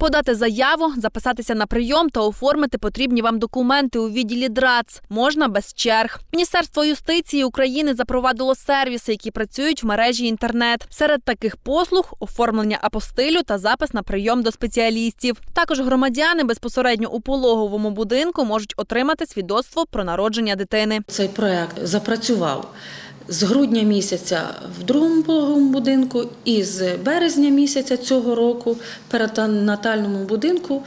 Подати заяву, записатися на прийом та оформити потрібні вам документи у відділі ДРАЦ можна без черг. Міністерство юстиції України запровадило сервіси, які працюють в мережі інтернет. Серед таких послуг оформлення апостилю та запис на прийом до спеціалістів. Також громадяни безпосередньо у пологовому будинку можуть отримати свідоцтво про народження дитини. Цей проект запрацював з грудня місяця в другому пологовому будинку і з березня місяця цього року в перинатальному будинку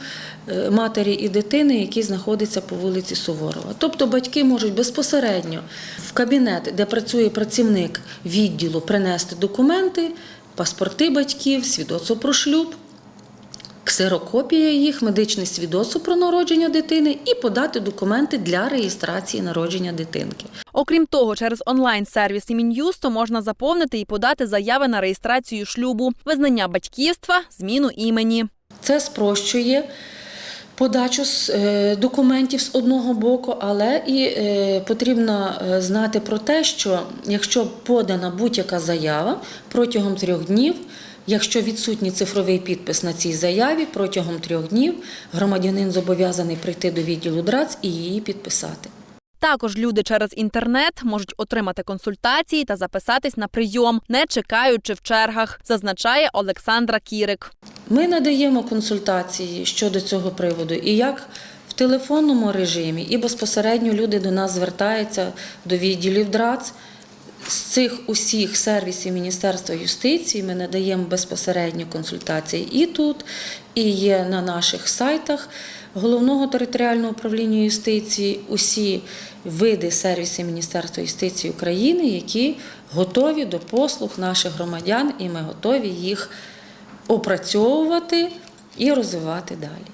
е, матері і дитини, які знаходяться по вулиці Суворова. Тобто батьки можуть безпосередньо в кабінет, де працює працівник відділу, принести документи, паспорти батьків, свідоцтво про шлюб. Ксерокопія їх, медичне свідоцтво про народження дитини і подати документи для реєстрації народження дитинки. Окрім того, через онлайн-сервіс Мін'юсту можна заповнити і подати заяви на реєстрацію шлюбу, визнання батьківства, зміну імені. Це спрощує подачу е, документів з одного боку, але і е, потрібно е, знати про те, що якщо подана будь-яка заява протягом трьох днів. Якщо відсутній цифровий підпис на цій заяві, протягом трьох днів громадянин зобов'язаний прийти до відділу ДРАЦ і її підписати. Також люди через інтернет можуть отримати консультації та записатись на прийом, не чекаючи в чергах, зазначає Олександра Кірик. Ми надаємо консультації щодо цього приводу, і як в телефонному режимі, і безпосередньо люди до нас звертаються до відділів ДРАЦ. З цих усіх сервісів Міністерства юстиції ми надаємо безпосередньо консультації і тут, і є на наших сайтах Головного територіального управління юстиції усі види сервісів Міністерства юстиції України, які готові до послуг наших громадян, і ми готові їх опрацьовувати і розвивати далі.